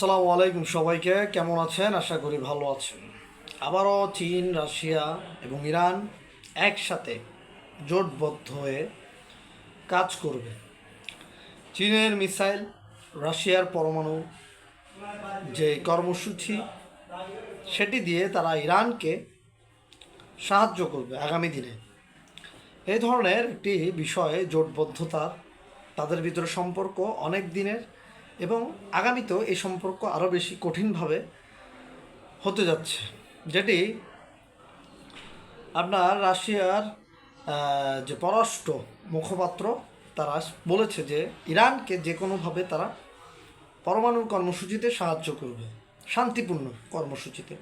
আসসালামু আলাইকুম সবাইকে, কেমন আছেন? আশা করি ভালো আছেন। আবারও চীন, রাশিয়া এবং ইরান একসাথে জোটবদ্ধ হয়ে কাজ করবে। চীনের মিসাইল, রাশিয়ার পরমাণু যে কর্মসূচি, সেটি দিয়ে তারা ইরানকে সাহায্য করবে আগামী দিনে। এই ধরনের একটি বিষয়ে জোটবদ্ধতার, তাদের ভিতরে সম্পর্ক অনেক দিনের এবং আগামীতেও এই সম্পর্ক আরও বেশি কঠিনভাবে হতে যাচ্ছে, যেটি আপনার রাশিয়ার যে পররাষ্ট্র মুখপাত্র তারা বলেছে যে ইরানকে যে কোনোভাবে তারা পরমাণু কর্মসূচিতে সাহায্য করবে, শান্তিপূর্ণ কর্মসূচিতে।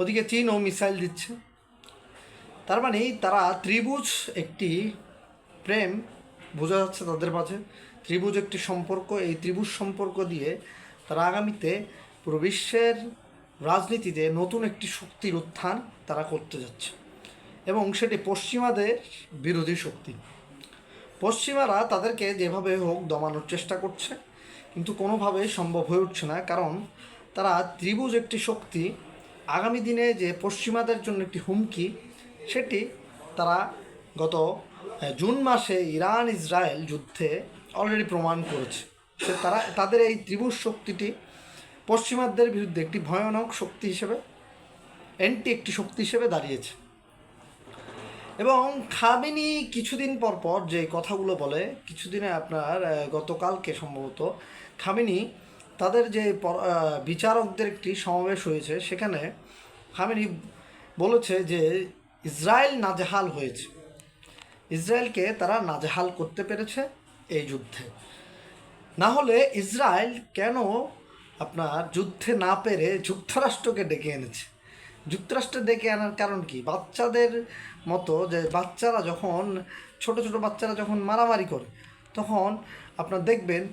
ওদিকে চীনও মিসাইল দিচ্ছে। তার মানে তারা ত্রিভুজ একটি প্রেম, বোঝা যাচ্ছে তাদের মাঝে ত্রিভুজ একটি সম্পর্ক, এই ত্রিভুজ সম্পর্ক দিয়ে তারা আগামীতে পুরো বিশ্বের রাজনীতিতে নতুন একটি শক্তির উত্থান তারা করতে যাচ্ছে। এবং সেটি পশ্চিমাদের বিরোধী শক্তি। পশ্চিমারা তাদেরকে যেভাবে হোক দমানোর চেষ্টা করছে, কিন্তু কোনোভাবেই সম্ভব হয়ে উঠছে না, কারণ তারা ত্রিভুজ একটি শক্তি, আগামী দিনে যে পশ্চিমাদের জন্য একটি হুমকি, সেটি তারা গত জুন মাসে ইরান ইসরায়েল যুদ্ধে অলরেডি প্রমাণ করেছে। সে তারা, তাদের এই ত্রিভুজ শক্তিটি পশ্চিমাদের বিরুদ্ধে একটি ভয়ানক শক্তি হিসেবে অ্যান্টি একটি শক্তি হিসেবে দাঁড়িয়েছে। এবং খামেনি কিছুদিন পর পর যে কথাগুলো বলে, কিছুদিনে আপনার গতকালকে সম্ভবত, খামেনি তাদের যে বিচারকদের একটি সমাবেশ হয়েছে, সেখানে খামেনি বলেছে যে ইসরায়েল নাজেহাল হয়েছে। ইসরায়েলকে তারা নাজেহাল করতে পেরেছে। এই যুদ্ধে। না হলে ইসরায়েল কেন আপনার যুদ্ধে না পেরে যুক্তরাষ্ট্রকে ডেকে এনেছে? যুক্তরাষ্ট্রে ডেকে আনার কারণ কি? বাচ্চাদের মতো যে বাচ্চারা যখন, ছোট ছোট বাচ্চারা যখন মারামারি করে, তখন আপনার দেখবেন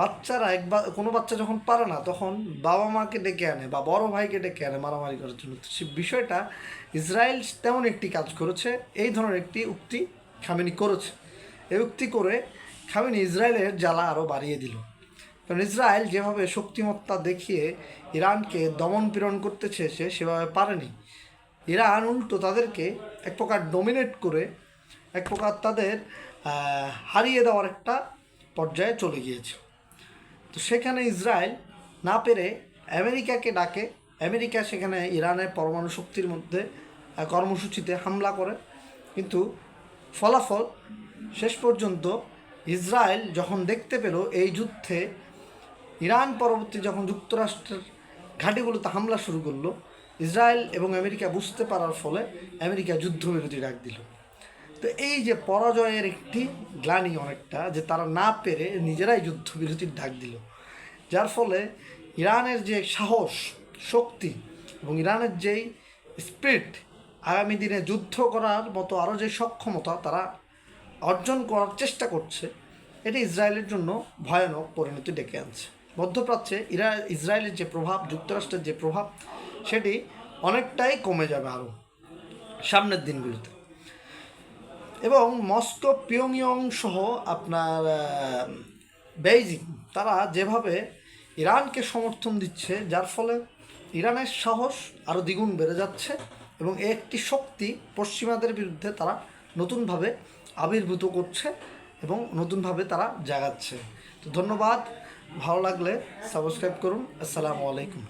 বাচ্চারা একবার, কোনো বাচ্চা যখন পারে না, তখন বাবা মাকে ডেকে আনে বা বড় ভাইকে ডেকে আনে মারামারি করার জন্য। সে বিষয়টা ইসরায়েল তেমন একটি কাজ করেছে, এই ধরনের একটি উক্তি খামেনি করেছে। এই উক্তি করে খামেনি ইসরায়েলের জ্বালা আরও বাড়িয়ে দিল। কারণ ইসরায়েল যেভাবে শক্তিমত্তা দেখিয়ে ইরানকে দমন পীড়ন করতে চেয়েছে সেভাবে পারেনি। ইরান উল্টো তাদেরকে এক প্রকার ডোমিনেট করে, এক প্রকার তাদের হারিয়ে দেওয়ার একটা পর্যায়ে চলে গিয়েছে। তো সেখানে ইসরায়েল না পেরে আমেরিকাকে ডাকে। আমেরিকা সেখানে ইরানের পরমাণু শক্তির মধ্যে কর্মসূচিতে হামলা করে। কিন্তু ফলাফল শেষ পর্যন্ত ইসরায়েল যখন দেখতে পেল এই যুদ্ধে ইরান পরবর্তী যখন যুক্তরাষ্ট্রের ঘাঁটিগুলোতে হামলা শুরু করল, ইসরায়েল এবং আমেরিকা বুঝতে পারার ফলে আমেরিকা যুদ্ধবিরতি ডাক দিল। তো এই যে পরাজয়ের একটি গ্লানি অনেকটা, যে তারা না পেরে নিজেরাই যুদ্ধবিরতির ডাক দিল। যার ফলে ইরানের যে সাহস, শক্তি এবং ইরানের যেই স্পিরিট আগামী দিনে যুদ্ধ করার মতো আরও যে সক্ষমতা তারা অর্জন করার চেষ্টা করছে, এটি ইসরায়েলের জন্য ভয়ানক পরিণতি ডেকে আনছে। মধ্যপ্রাচ্যে ইরা, ইসরায়েলের যে প্রভাব, যুক্তরাষ্ট্রের যে প্রভাব, সেটি অনেকটাই কমে যাবে আরও সামনের দিনগুলোতে। এবং মস্কো, পিয়ংইয়ং সহ আপনার বেইজিং, তারা যেভাবে ইরানকে সমর্থন দিচ্ছে, যার ফলে ইরানের সাহস আরও দ্বিগুণ বেড়ে যাচ্ছে এবং একটি শক্তি পশ্চিমাদের বিরুদ্ধে তারা নতুনভাবে আবির্ভূত করছে এবং নতুনভাবে তারা জাগাচ্ছে। তো ধন্যবাদ ভালো লাগলে সাবস্ক্রাইব করুন। আসসালামু আলাইকুম।